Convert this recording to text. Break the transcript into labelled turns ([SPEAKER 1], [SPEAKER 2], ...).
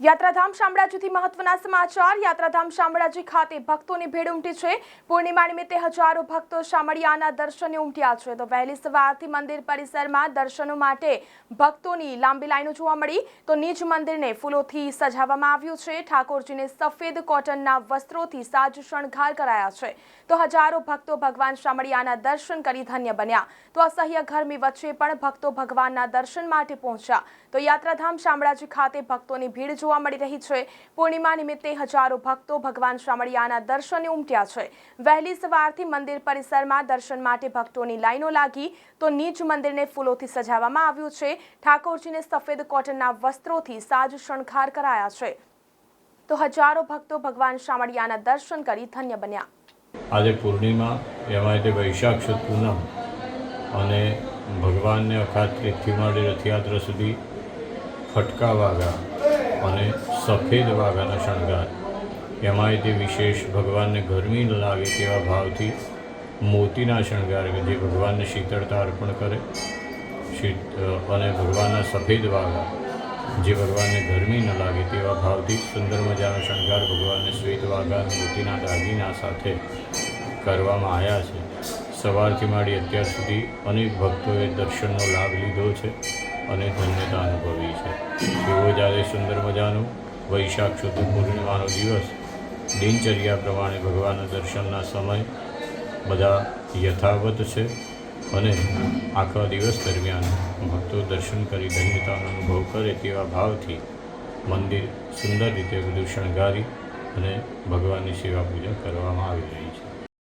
[SPEAKER 1] યાત્રાધામ શામળાજીથી મહત્વના સમાચાર. યાત્રાધામ શામળાજી ખાતે ભક્તોની ભીડ ઉમટી છે. પૂર્ણિમા નિમિત્તે હજારો ભક્તો શામળિયાના દર્શને ઉમટ્યા છે. તો વહેલી સવારથી મંદિર પરિસરમાં દર્શનો માટે ભક્તોની લાંબી લાઈનો જોવા મળી. તો નીચ મંદિરને ફૂલોથી સજાવવામાં આવ્યું છે. ઠાકોરજીને સફેદ કોટનના વસ્ત્રોથી સાજ શણગાર કરાયા છે. તો હજારો ભક્તો ભગવાન શામળિયાના દર્શન કરી ધન્ય બન્યા. તો અસહ્ય ગરમી વચ્ચે પણ ભક્તો ભગવાનના દર્શન માટે પહોંચ્યા. તો યાત્રાધામ શામળાજી ખાતે ભક્તોની ભીડ જોવા મળી રહી છે. પૂર્ણિમા નિમિત્તે હજારો ભક્તો ભગવાન શામળિયાના દર્શને ઉમટ્યા છે. વહેલી સવારથી મંદિર પરિસરમાં દર્શન માટે ભક્તોની લાઈનો લાગી તો નીચ મંદિરને ફૂલોથી સજાવવામાં આવ્યું છે. ઠાકોરજીને સફેદ કોટનના વસ્ત્રોથી સાજ શણગાર કરાયા છે. તો હજારો ભક્તો ભગવાન શામળિયાના દર્શન કરી ધન્ય બન્યા.
[SPEAKER 2] આજે પૂર્ણિમા, એમાં એટલે વૈશાખ સુદ પૂનમ. અને ભગવાનને અખાત્રીજથી માંડી રથયાત્રા સુધી ફટકા વાગા અને સફેદ વાઘાનો શણગાર. એમાંય તે વિશેષ ભગવાનને ગરમી ન લાગે તેવા ભાવથી મોતીના શણગાર કે જે ભગવાનને શીતળતા અર્પણ કરે. શીત અને ભગવાનના સફેદ વાઘા જે ભગવાનને ગરમી ન લાગે તેવા ભાવથી સુંદર મજાનો શણગાર ભગવાનને શ્વેત વાઘા મોતીના દાગીના સાથે કરવામાં આવ્યા છે. સવારથી માંડી અત્યાર સુધી અનેક ભક્તોએ દર્શનનો લાભ લીધો છે. અને ધન્યતા અનુભવી છે. એવો જ્યારે સુંદર મજાનો વૈશાખ શુદ્ધ પૂર્ણિમાનો દિવસ દિનચર્યા પ્રમાણે ભગવાનના દર્શનના સમય બધા યથાવત છે અને આખા દિવસ દરમિયાન ભક્તો દર્શન કરી ધન્યતાનો અનુભવ કરે તેવા ભાવથી મંદિર સુંદર રીતે બધું શણગારી અને ભગવાનની સેવા પૂજા કરવામાં આવી રહી છે.